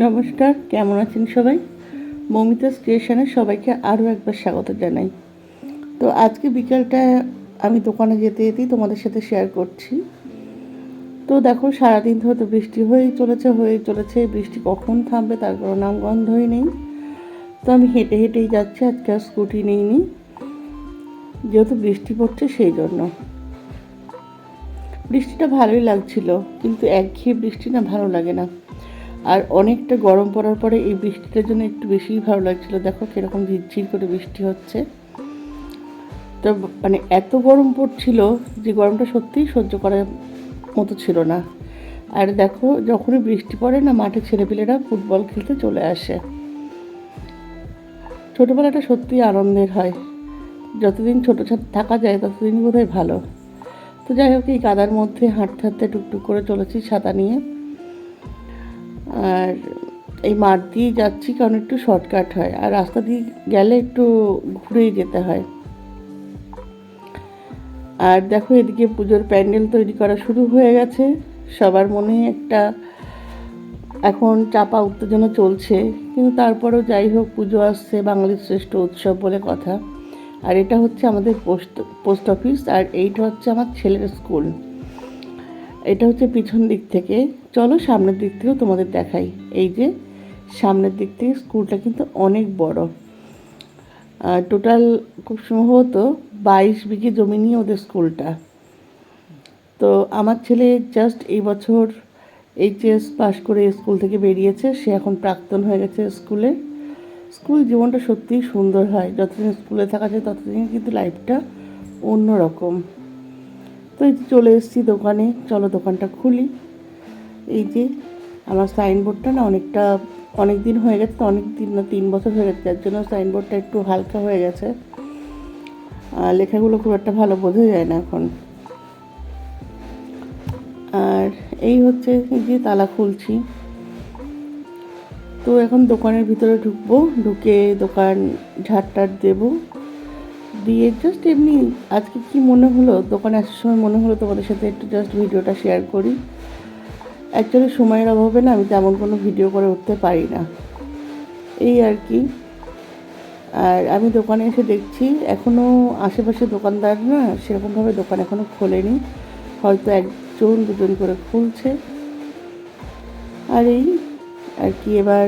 নমস্কার, কেমন আছেন সবাই? মমিতা স্টেশনে সবাইকে আরও একবার স্বাগত জানাই। তো আজকে বিকালটা আমি দোকানে যেতে যেতেই তোমাদের সাথে শেয়ার করছি। তো দেখো, সারাদিন ধরে তো বৃষ্টি হয়েই চলেছে হয়েই চলেছে। বৃষ্টি কখন থামবে তার কোনো নাম গন্ধই নেই। তো আমি হেঁটে হেঁটেই যাচ্ছি, আজকে আর স্কুটি নিইনি। যেহেতু বৃষ্টি পড়ছে সেই জন্য। বৃষ্টিটা ভালোই লাগছিল, কিন্তু একঘেয়ে বৃষ্টি না ভালো লাগে না। আর অনেকটা গরম পড়ার পরে এই বৃষ্টিটার জন্য একটু বেশিই ভালো লাগছিল। দেখো কীরকম ঝিরঝির করে বৃষ্টি হচ্ছে। তো মানে এত গরম পড়ছিল যে গরমটা সত্যিই সহ্য করার মতো ছিল না। আর দেখো যখনই বৃষ্টি পড়ে না, মাঠে ছেলেপিলেরা ফুটবল খেলতে চলে আসে। ছোটোবেলাটা সত্যিই আনন্দের হয়। যতদিন ছোটো থাকা যায় ততদিনই বোধহয় ভালো। তো যাই হোক, এই কাদার মধ্যে হাঁটতে হাঁটতে টুকটুক করে চলেছি ছাতা নিয়ে। আর এই মাঠ দিয়ে যাচ্ছি কারণ একটু শর্টকাট হয়। আর রাস্তা দিয়ে গেলে একটু ঘুরেই যেতে হয়। আর দেখো এদিকে পুজোর প্যান্ডেল তৈরি করা শুরু হয়ে গেছে। সবার মনে একটা এখন চাপা উত্তেজনা চলছে। কিন্তু তারপরেও যাই হোক, পুজো আসছে বাঙালির শ্রেষ্ঠ উৎসব বলে কথা। আর এটা হচ্ছে আমাদের পোস্ট পোস্ট অফিস। আর এইটা হচ্ছে আমার ছেলের স্কুল। এটা হচ্ছে পিছন দিক থেকে। চলো সামনের দিক থেকেও তোমাদের দেখাই। এই যে সামনের দিক থেকে স্কুলটা কিন্তু অনেক বড়। টোটাল খুব সম্ভবত বাইশ বিঘে জমি নিয়ে ওদের স্কুলটা। তো আমার ছেলে জাস্ট এই বছর এইচএস পাস করে স্কুল থেকে বেরিয়েছে। সে এখন প্রাক্তন হয়ে গেছে স্কুলে। স্কুল জীবনটা সত্যিই সুন্দর হয়। যতদিন স্কুলে থাকা যায় ততদিন কিন্তু লাইফটা অন্যরকম। তো এই চলে এসেছি দোকানে। চলো দোকানটা খুলি। এই যে আমার সাইনবোর্ডটা না অনেকটা অনেক দিন হয়ে গেছে অনেক দিন না তিন বছর হয়ে গেছে, যার জন্য সাইনবোর্ডটা একটু হালকা হয়ে গেছে। আর লেখাগুলো খুব একটা ভালো বোঝা যায় না এখন। আর এই হচ্ছে যে তালা খুলছি। তো এখন দোকানের ভিতরে ঢুকবো, ঢুকে দোকান ঝাড়টার দেবো। দিয়ে জাস্ট এমনি, আজকে কি মনে হলো? দোকানে আসার সময় মনে হলো তোমাদের সাথে একটু জাস্ট ভিডিওটা শেয়ার করি। অ্যাকচুয়ালি সময়ের অভাবে না আমি তেমন কোনো ভিডিও করে উঠতে পারি না। এই আর কি। আর আমি দোকানে এসে দেখছি এখনও আশেপাশে দোকানদার না সেরকমভাবে দোকান এখনও খোলেনি। হয়তো একজন, দুজন করে খুলছে। আর এই আর কি, এবার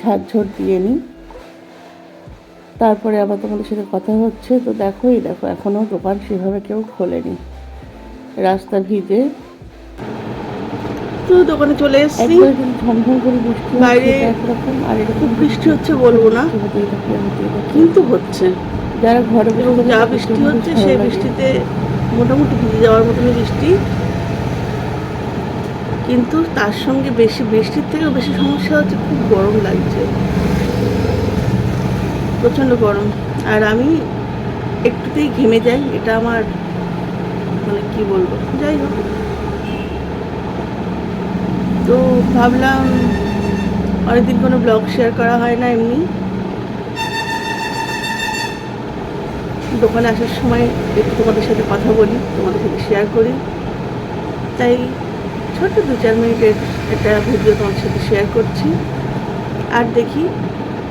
ঝাড়ঝড় দিয়ে নিই। তারপরে আবার তোমাদের সাথে কথা হচ্ছে। তো দেখো এই দেখো এখনও দোকান সেভাবে কেউ খোলেনি। রাস্তা ভিজে তো দোকানে চলে এসেছি। বাইরে খুব বৃষ্টি হচ্ছে বলব না। কিন্তু হচ্ছে। যারা ঘরে যা বৃষ্টি হচ্ছে সেই বৃষ্টিতে মোটামুটি ভিজে যাওয়ার মতন বৃষ্টি। কিন্তু তার সঙ্গে বেশি বৃষ্টির থেকেও বেশি সমস্যা হচ্ছে খুব গরম লাগছে। প্রচণ্ড গরম। আর আমি একটুতেই ঘেমে যাই এটা আমার মানে কি বলব? যাই হোক। তো ভাবলাম অনেকদিন কোনো ব্লগ শেয়ার করা হয় না এমনি। দোকানে আসার সময় একটু তোমাদের সাথে কথা বলি, তোমাদের সাথে শেয়ার করি। তাই ছোট্ট দু চার মিনিটের একটা ভিডিও তোমাদের সাথে শেয়ার করছি। আর দেখি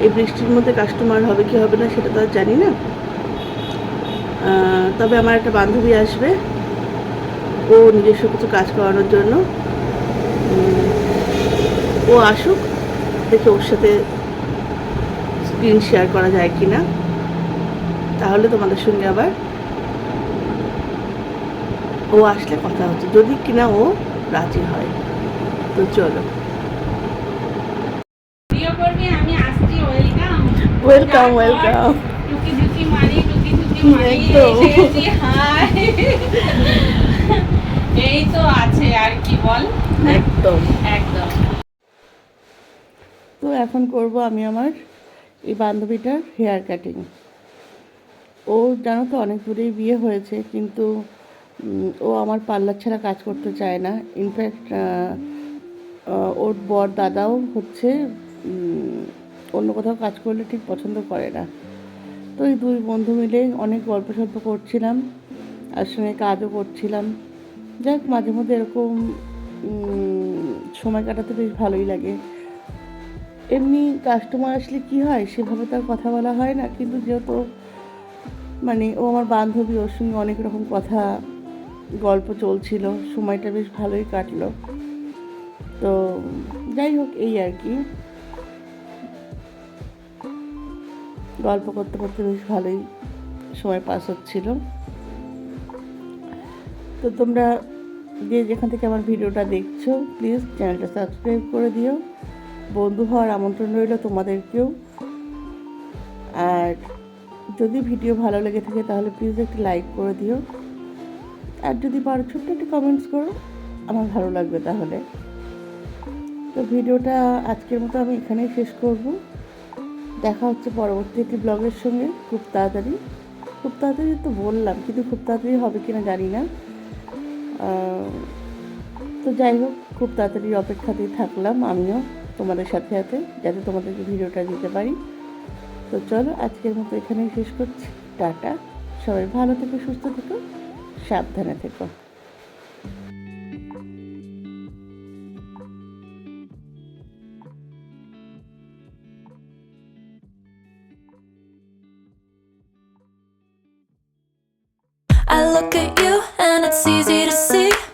এই বৃষ্টির মধ্যে কাস্টমার হবে কি হবে না সেটা তো আর জানি না। তবে আমার একটা বান্ধবী আসবে। ও নিজস্ব কিছু কাজ করানোর জন্য। ও আসুক দেখে ওর সাথে স্ক্রিন শেয়ার করা যায় কি না তাহলে তোমাদের সঙ্গে আবার ও আসলে কথা হচ্ছে যদি কিনা ও রাজি হয়। তো চলো। আমি ওয়েলকাম ওয়েলকাম এই তো আছে আর কি বল? একদম। একদম। তো এখন করব আমি আমার এই বান্ধবীটার হেয়ার কাটিং ও জানো তো অনেক দূরেই বিয়ে হয়েছে, কিন্তু ও আমার পার্লার ছাড়া কাজ করতে চায় না। ইনফ্যাক্ট ওর বর দাদাও হচ্ছে অন্য কোথাও কাজ করলে ঠিক পছন্দ করে না। তো এই দুই বন্ধু মিলে অনেক গল্প সল্প করছিলাম, আর সঙ্গে কাজও করছিলাম। যাক, মাঝে মধ্যে এরকম সময় কাটাতে বেশ ভালোই লাগে। এমনি কাস্টমার আসলে কি হয়, সেভাবে তার কথা বলা হয় না। কিন্তু যেহেতু মানে ও আমার বান্ধবী, ওর সঙ্গে অনেক রকম কথা, গল্প চলছিল, সময়টা বেশ ভালোই কাটলো। তো যাই হোক, এই আর কি। গল্প করতে করতে বেশ ভালোই সময় পাস হচ্ছিল। তো তোমরা যে যেখান থেকে আমার ভিডিওটা দেখছ প্লিজ চ্যানেলটা সাবস্ক্রাইব করে দিও। বন্ধু হওয়ার আমন্ত্রণ রইল তোমাদেরকেও। আর যদি ভিডিও ভালো লেগে থাকে তাহলে প্লিজ একটু লাইক করে দিও। আর যদি পারো ছোট্ট একটু কমেন্টস করো, আমার ভালো লাগবে তাহলে। তো ভিডিওটা আজকের মতো আমি এখানেই শেষ করব। দেখা হচ্ছে পরবর্তী একটি ব্লগের সঙ্গে খুব তাড়াতাড়ি। খুব তাড়াতাড়ি তো বললাম, কিন্তু খুব তাড়াতাড়ি হবে কিনা জানি না। তো যাই হোক, খুব তাড়াতাড়ি অপেক্ষাতেই থাকলাম আমিও। তোমাদের সাথে সাথে যাতে তোমাদেরকে ভিডিওটা দিতে পারি। তো চলো আজকের মতো এখানেই শেষ করছি। টাটা। সবাই ভালো থেকো, সুস্থ থেকো, সাবধানে থেকো। I look at you and it's easy to see.